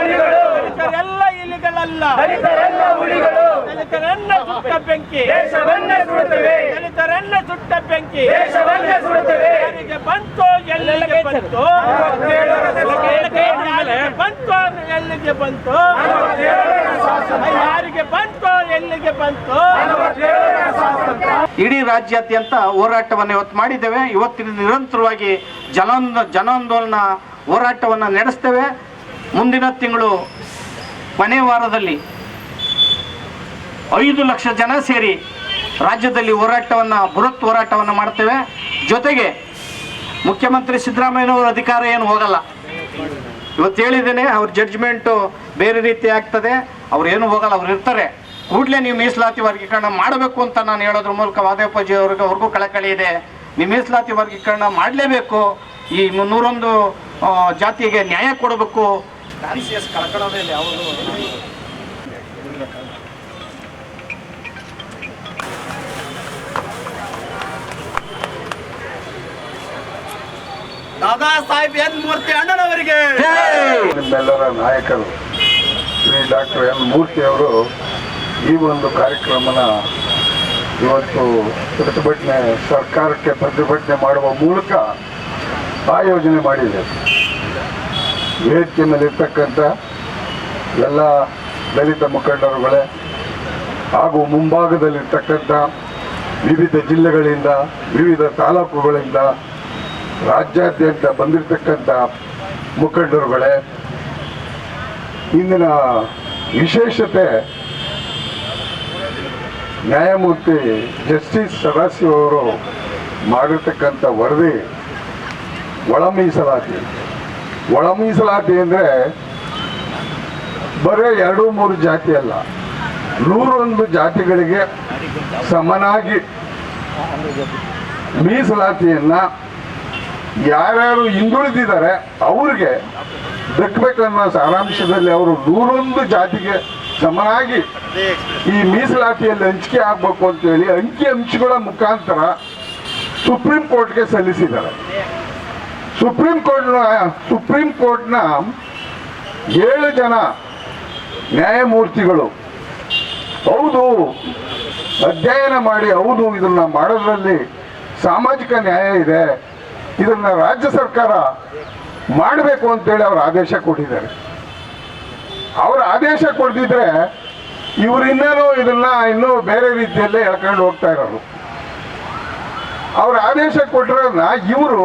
ದಲಿತರೆಲ್ಲ ಇಲಿಗಳಲ್ಲ. ದಲಿತರೆಲ್ಲ ಹುಲಿಗಳು ದಲಿತರನ್ನ ಸುಟ್ಟ ಬೆಂಕಿ. ದೇಶವನ್ನ ಸುಡುತ್ತವೆ. ದಲಿತರನ್ನ ಸುಟ್ಟ ಬೆಂಕಿ. ದೇಶವನ್ನ ಸುಡುತ್ತವೆ. ಯಾರಿಗೆ ಬಂತು ಎಲ್ಲಿಗೆ ಬಂತು. ಯಾರಿಗೆ ಬಂತು ಎಲ್ಲಿಗೆ ಬಂತು. ಯಾರಿಗೆ ಬಂತು ಎಲ್ಲಿಗೆ ಬಂತು. ಇಡೀ ರಾಜ್ಯಾದ್ಯಂತ ಹೋರಾಟವನ್ನು ಇವತ್ತು ಮಾಡಿದ್ದೇವೆ. ಇವತ್ತಿನ ನಿರಂತರವಾಗಿ ಜನಾಂದ ಜನಾಂದೋಲನ ಹೋರಾಟವನ್ನು ನಡೆಸ್ತೇವೆ. ಮುಂದಿನ ತಿಂಗಳು ಕೊನೆ ವಾರದಲ್ಲಿ ಐದು ಲಕ್ಷ ಜನ ಸೇರಿ ರಾಜ್ಯದಲ್ಲಿ ಹೋರಾಟವನ್ನು, ಬೃಹತ್ ಹೋರಾಟವನ್ನು ಮಾಡ್ತೇವೆ. ಜೊತೆಗೆ ಮುಖ್ಯಮಂತ್ರಿ ಸಿದ್ದರಾಮಯ್ಯನವರ ಅಧಿಕಾರ ಏನು ಹೋಗಲ್ಲ. ಇವತ್ತು ಹೇಳಿದ್ದೇನೆ, ಅವ್ರ ಜಡ್ಜ್ಮೆಂಟು ಬೇರೆ ರೀತಿ ಆಗ್ತದೆ. ಅವ್ರು ಏನು ಹೋಗಲ್ಲ, ಅವ್ರು ಇರ್ತಾರೆ. ಕೂಡಲೇ ನೀವು ಮೀಸಲಾತಿ ವರ್ಗೀಕರಣ ಮಾಡಬೇಕು ಅಂತ ನಾನು ಹೇಳೋದ್ರ ಮೂಲಕ ವಾದೇಪಜಿ ಅವ್ರಿಗೆ ಅವ್ರಿಗೂ ಕಳಕಳಿ ಇದೆ. ನೀವು ಮೀಸಲಾತಿ ವರ್ಗೀಕರಣ ಮಾಡಲೇಬೇಕು. ಈ ಮುನ್ನೂರೊಂದು ಜಾತಿಗೆ ನ್ಯಾಯ ಕೊಡಬೇಕು. ದಾದಾ ಸಾಹೇಬ್ ಎನ್ ಮೂರ್ತಿ ಅಣ್ಣನವರಿಗೆ. ನಿಮ್ಮೆಲ್ಲರ ನಾಯಕರು, ಶ್ರೀ ಡಾಕ್ಟರ್ ಎನ್ ಮೂರ್ತಿ ಅವರು ಈ ಒಂದು ಕಾರ್ಯಕ್ರಮನ ಇವತ್ತು ಪ್ರತಿಭಟನೆ ಸರ್ಕಾರಕ್ಕೆ ಪ್ರತಿಭಟನೆ ಮಾಡುವ ಮೂಲಕ ಆಯೋಜನೆ ಮಾಡಿದೆ ವೇದಿಕೆ ಮೇಲಿರ್ತಕ್ಕಂಥ ಎಲ್ಲ ದಲಿತ ಮುಖಂಡರುಗಳೇ ಹಾಗೂ ಮುಂಭಾಗದಲ್ಲಿರ್ತಕ್ಕಂಥ ವಿವಿಧ ಜಿಲ್ಲೆಗಳಿಂದ, ವಿವಿಧ ತಾಲೂಕುಗಳಿಂದ, ರಾಜ್ಯಾದ್ಯಂತ ಬಂದಿರತಕ್ಕಂಥ ಮುಖಂಡರುಗಳೇ, ಇಂದಿನ ವಿಶೇಷತೆ ನ್ಯಾಯಮೂರ್ತಿ ಜಸ್ಟಿಸ್ ಸದಾಶಿವ ಅವರು ಮಾಡಿರ್ತಕ್ಕಂಥ ವರದಿ ಒಳ ಮೀಸಲಾತಿ ಒಳ ಮೀಸಲಾತಿ ಅಂದರೆ ಬರೀ ಎರಡು ಮೂರು ಜಾತಿ ಅಲ್ಲ. ನೂರೊಂದು ಜಾತಿಗಳಿಗೆ ಸಮನಾಗಿ ಮೀಸಲಾತಿಯನ್ನ ಯಾರ್ಯಾರು ಹಿಂದುಳಿದಿದ್ದಾರೆ ಅವ್ರಿಗೆ ದಕ್ಕಬೇಕನ್ನೋ ಸಾರಾಂಶದಲ್ಲಿ ಅವರು ನೂರೊಂದು ಜಾತಿಗೆ ಸಮನಾಗಿ ಈ ಮೀಸಲಾತಿಯಲ್ಲಿ ಹಂಚಿಕೆ ಆಗ್ಬೇಕು ಅಂತೇಳಿ ಅಂಕಿ ಅಂಶಗಳ ಮುಖಾಂತರ ಸುಪ್ರೀಂ ಕೋರ್ಟ್ಗೆ ಸಲ್ಲಿಸಿದ್ದಾರೆ. ಸುಪ್ರೀಂ ಕೋರ್ಟ್ನ ಸುಪ್ರೀಂ ಕೋರ್ಟ್ನ ಏಳು ಜನ ನ್ಯಾಯಮೂರ್ತಿಗಳು. ಹೌದು, ಅಧ್ಯಯನ ಮಾಡಿ ಹೌದು, ಇದನ್ನು ಮಾಡೋದ್ರಲ್ಲಿ ಸಾಮಾಜಿಕ ನ್ಯಾಯ ಇದೆ. ಇದನ್ನು ರಾಜ್ಯ ಸರ್ಕಾರ ಮಾಡಬೇಕು ಅಂತೇಳಿ ಅವರು ಆದೇಶ ಕೊಟ್ಟಿದ್ದಾರೆ. ಅವರ ಆದೇಶ ಕೊಡ್ತಿದ್ರೆ ಇವರು ಇನ್ನೇನೋ ಇದನ್ನ ಇನ್ನೂ ಬೇರೆ ರೀತಿಯಲ್ಲೇ ಹೇಳ್ಕೊಂಡು ಹೋಗ್ತಾ ಇರೋರು. ಅವ್ರ ಆದೇಶ ಕೊಟ್ಟಿರೋದನ್ನ ಇವರು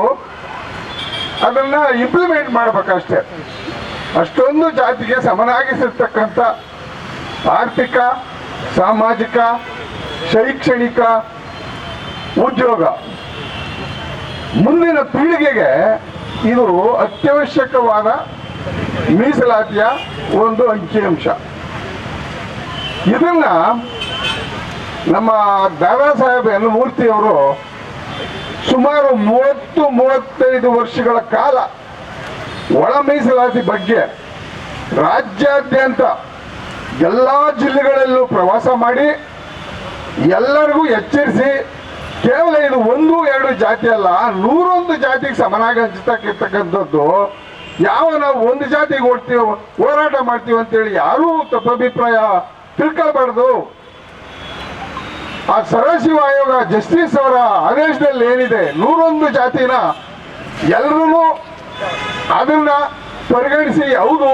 ಅದನ್ನ ಇಂಪ್ಲಿಮೆಂಟ್ ಮಾಡ್ಬೇಕಷ್ಟೇ. ಅಷ್ಟೊಂದು ಜಾತಿಗೆ ಸಮನಾಗಿಸಿರ್ತಕ್ಕಂಥ ಆರ್ಥಿಕ, ಸಾಮಾಜಿಕ, ಶೈಕ್ಷಣಿಕ ಉದ್ಯೋಗ. ಮುಂದಿನ ಪೀಳಿಗೆಗೆ ಇದು ಅತ್ಯವಶ್ಯಕವಾದ ಮೀಸಲಾತಿಯ ಒಂದು ಅಂಕಿಅಂಶ. ಇದನ್ನ ನಮ್ಮ ದಾದಾ ಸಾಹೇಬ್ ಅವರು ಸುಮಾರು ಮೂವತ್ತು, ಮೂವತ್ತೈದು ವರ್ಷಗಳ ಕಾಲ ಒಳ ಮೀಸಲಾತಿ ಬಗ್ಗೆ ರಾಜ್ಯಾದ್ಯಂತ ಎಲ್ಲ ಜಿಲ್ಲೆಗಳಲ್ಲೂ ಪ್ರವಾಸ ಮಾಡಿ ಎಲ್ಲರಿಗೂ ಎಚ್ಚರಿಸಿ ಕೇವಲ ಇದು ಒಂದು, ಎರಡು ಜಾತಿ ಅಲ್ಲ, ನೂರೊಂದು ಜಾತಿಗೆ ಸಮನಾಗಿ ಹಂಚತಕ್ಕಿರ್ತಕ್ಕಂಥದ್ದು ಯಾವ ನಾವು ಒಂದು ಜಾತಿಗೆ ಓಡ್ತೀವಿ, ಹೋರಾಟ ಮಾಡ್ತೀವಿ ಅಂತೇಳಿ ಯಾರೂ ತಪ್ಪಭಿಪ್ರಾಯ ತಿಳ್ಕೊಳ್ಬಾರ್ದು. ಆ ಸದಾಶಿವ ಆಯೋಗ ಜಸ್ಟಿಸ್ ಅವರ ಆದೇಶದಲ್ಲಿ ಏನಿದೆ? ನೂರೊಂದು ಜಾತಿನ ಎಲ್ಲರೂ ಅದನ್ನ ಪರಿಗಣಿಸಿ, ಹೌದು,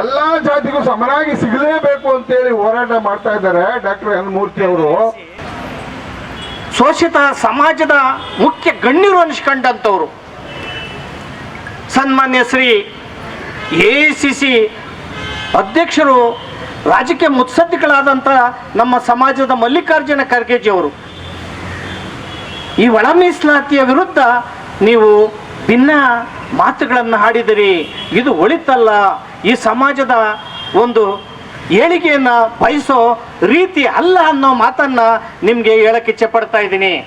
ಎಲ್ಲಾ ಜಾತಿಗೂ ಸಮನಾಗಿ ಸಿಗಲೇಬೇಕು ಅಂತೇಳಿ ಹೋರಾಟ ಮಾಡ್ತಾ ಇದ್ದಾರೆ ಡಾಕ್ಟರ್ ಎನ್ ಮೂರ್ತಿ ಅವರು. ಶೋಷಿತ ಸಮಾಜದ ಮುಖ್ಯ ಗಣ್ಯರು ಅನಿಸ್ಕೊಂಡಂಥವ್ರು. ಸನ್ಮಾನ್ಯ ಶ್ರೀ ಎ ಸಿ ಸಿ ಅಧ್ಯಕ್ಷರು ರಾಜಕೀಯ ಮುತ್ಸದ್ದಿಗಳಾದಂಥ ನಮ್ಮ ಸಮಾಜದ ಮಲ್ಲಿಕಾರ್ಜುನ ಖರ್ಗೆಜಿಯವರು. ಈ ಒಳ ಮೀಸಲಾತಿಯ ವಿರುದ್ಧ ನೀವು ಭಿನ್ನ ಮಾತುಗಳನ್ನು ಹಾಡಿದಿರಿ. ಇದು ಒಳಿತಲ್ಲ. ಈ ಸಮಾಜದ ಒಂದು ಏಳಿಗೆಯನ್ನು ಬಯಸೋ ರೀತಿ ಅಲ್ಲ ಅನ್ನೋ ಮಾತನ್ನ ನಿಮಗೆ ಹೇಳಕ್ಕೆ ಇಚ್ಛೆ ಪಡ್ತಾ ಇದ್ದೀನಿ.